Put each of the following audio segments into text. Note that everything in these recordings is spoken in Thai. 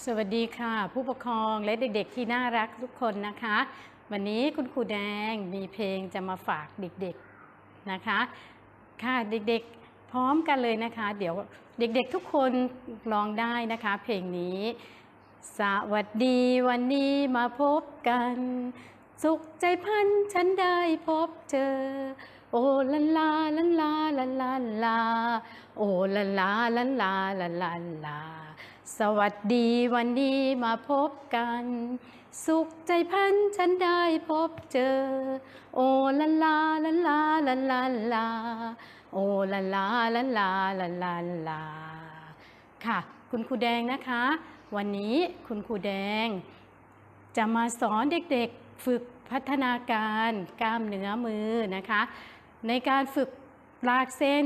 สวัสดีค่ะ ผู้ปกครองและเด็กๆที่น่ารักทุกคนนะคะ วันนี้คุณครูแดงมีเพลงจะมาฝากเด็กๆนะคะ ค่ะเด็กๆพร้อมกันเลยนะคะ เดี๋ยวเด็กๆทุกคนร้องได้นะคะ เพลงนี้ สวัสดีวันนี้มาพบกัน สุขใจพันฉันได้พบเจอ โอ้ลันลาลันลาลันลาลาโอ้ลันลาลันลาลันลาลา สวัสดีวันนี้มาพบกัน สุขใจพันฉันได้พบเจอ โอ้ลันลาลันลาลันลาลาโอ้ลันลาลันลาลันลาลาค่ะ คุณครูแดงนะคะ วันนี้คุณครูแดง จะมาสอนเด็กๆฝึกพัฒนาการกล้ามเนื้อมือนะคะ ในการฝึกลากเส้น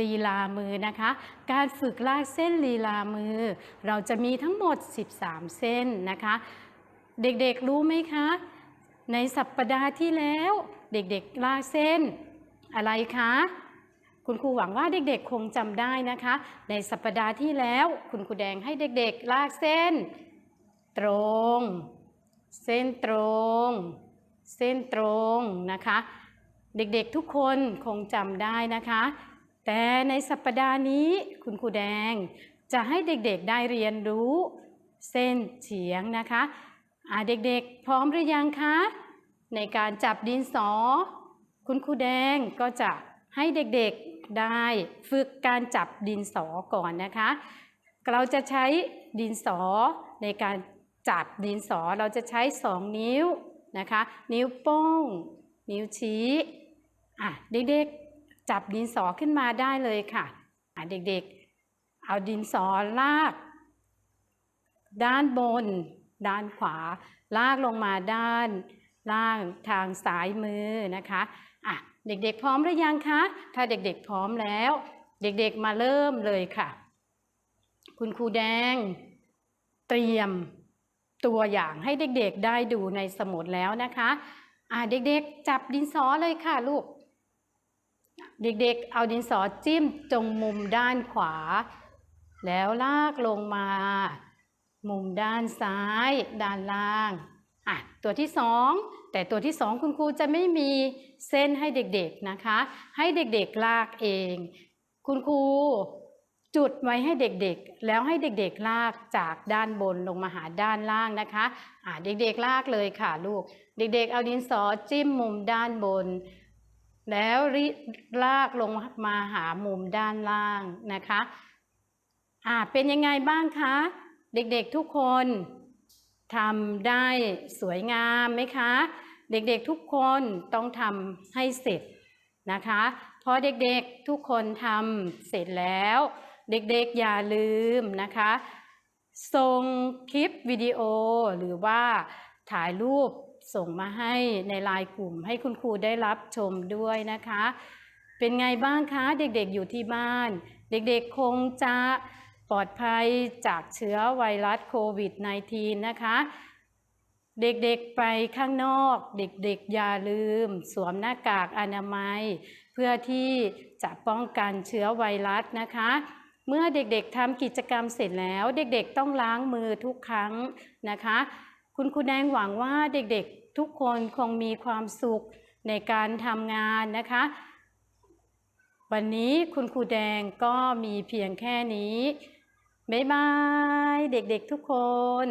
ลีลามือนะคะ การฝึกลากเส้นลีลามือ เราจะมีทั้งหมด 13 เส้นนะคะ เด็กๆรู้ไหมคะ ในสัปดาห์ที่แล้วเด็กๆลากเส้นอะไรคะ คุณครูหวังว่าเด็กๆคงจำได้นะคะ ในสัปดาห์ที่แล้วคุณครูแดงให้เด็กๆลากเส้น ตรง เส้นตรง เส้นตรงนะคะ เด็กๆทุกคนคงจำได้นะคะ แต่ในสัปดาห์นี้คุณครูแดงจะให้เด็กๆได้เรียนรู้เส้นเฉียงนะคะเด็กๆ พร้อมหรือยังคะ ในการจับดินสอ คุณครูแดงก็จะให้เด็กๆได้ฝึกการจับดินสอก่อนนะคะ เราจะใช้ดินสอในการจับดินสอเราจะใช้2นิ้วนะคะ นิ้วโป้ง นิ้วชี้อะเด็กๆ จับดินสอขึ้นมาได้เลยค่ะเด็กๆ เอาดินสอลาก ด้านบน ด้านขวา ลากลงมาด้านล่างทางซ้ายมือนะคะอะเด็กๆ พร้อมหรือยังคะ ถ้าเด็กๆ พร้อมแล้ว เด็กๆ มาเริ่มเลยค่ะ คุณครูแดง เตรียมตัวอย่างให้เด็กๆ ได้ดูในสมุดแล้วนะคะ อะเด็กๆ จับดินสอเลยค่ะลูก เด็กๆ เอาดินสอจิ้มตรงมุมด้านขวา แล้วลากลงมา มุมด้านซ้าย ด้านล่างอะตัวที่สองแต่ตัวที่สองคุณครูจะไม่มีเส้นให้เด็กๆนะคะ ให้เด็กๆลากเอง คุณครูจุดไว้ให้เด็กๆ แล้วให้เด็กๆลากจากด้านบนลงมาหาด้านล่างนะคะอะเด็กๆลากเลยค่ะลูก เด็กๆ เอาดินสอจิ้มมุมด้านบน แล้วริลากลงมาหามุมด้านล่างนะคะอ่าเป็นยังไงบ้างคะ เด็กๆทุกคนทำได้สวยงามไหมคะ เด็กๆทุกคนต้องทำให้เสร็จนะคะพอเด็กๆทุกคนทำเสร็จแล้ว เด็กๆอย่าลืมนะคะส่งคลิปวิดีโอหรือว่าถ่ายรูป ส่งมาให้ในไลน์กลุ่ม ให้คุณครูได้รับชมด้วยนะคะ เป็นไงบ้างคะเด็กๆอยู่ที่บ้าน เด็กๆคงจะปลอดภัยจากเชื้อไวรัสโควิด -19 นะคะ เด็กๆไปข้างนอก เด็กๆอย่าลืม สวมหน้ากากอนามัย เพื่อที่จะป้องกันเชื้อไวรัสนะคะเมื่อเด็กๆทำกิจกรรมเสร็จแล้ว เด็กๆต้องล้างมือทุกครั้งนะคะ คุณครูแดงหวังว่าเด็กๆทุกคนคงมีความสุขในการทำงานนะคะ วันนี้คุณครูแดงก็มีเพียงแค่นี้ บ๊ายบาย เด็กๆทุกคน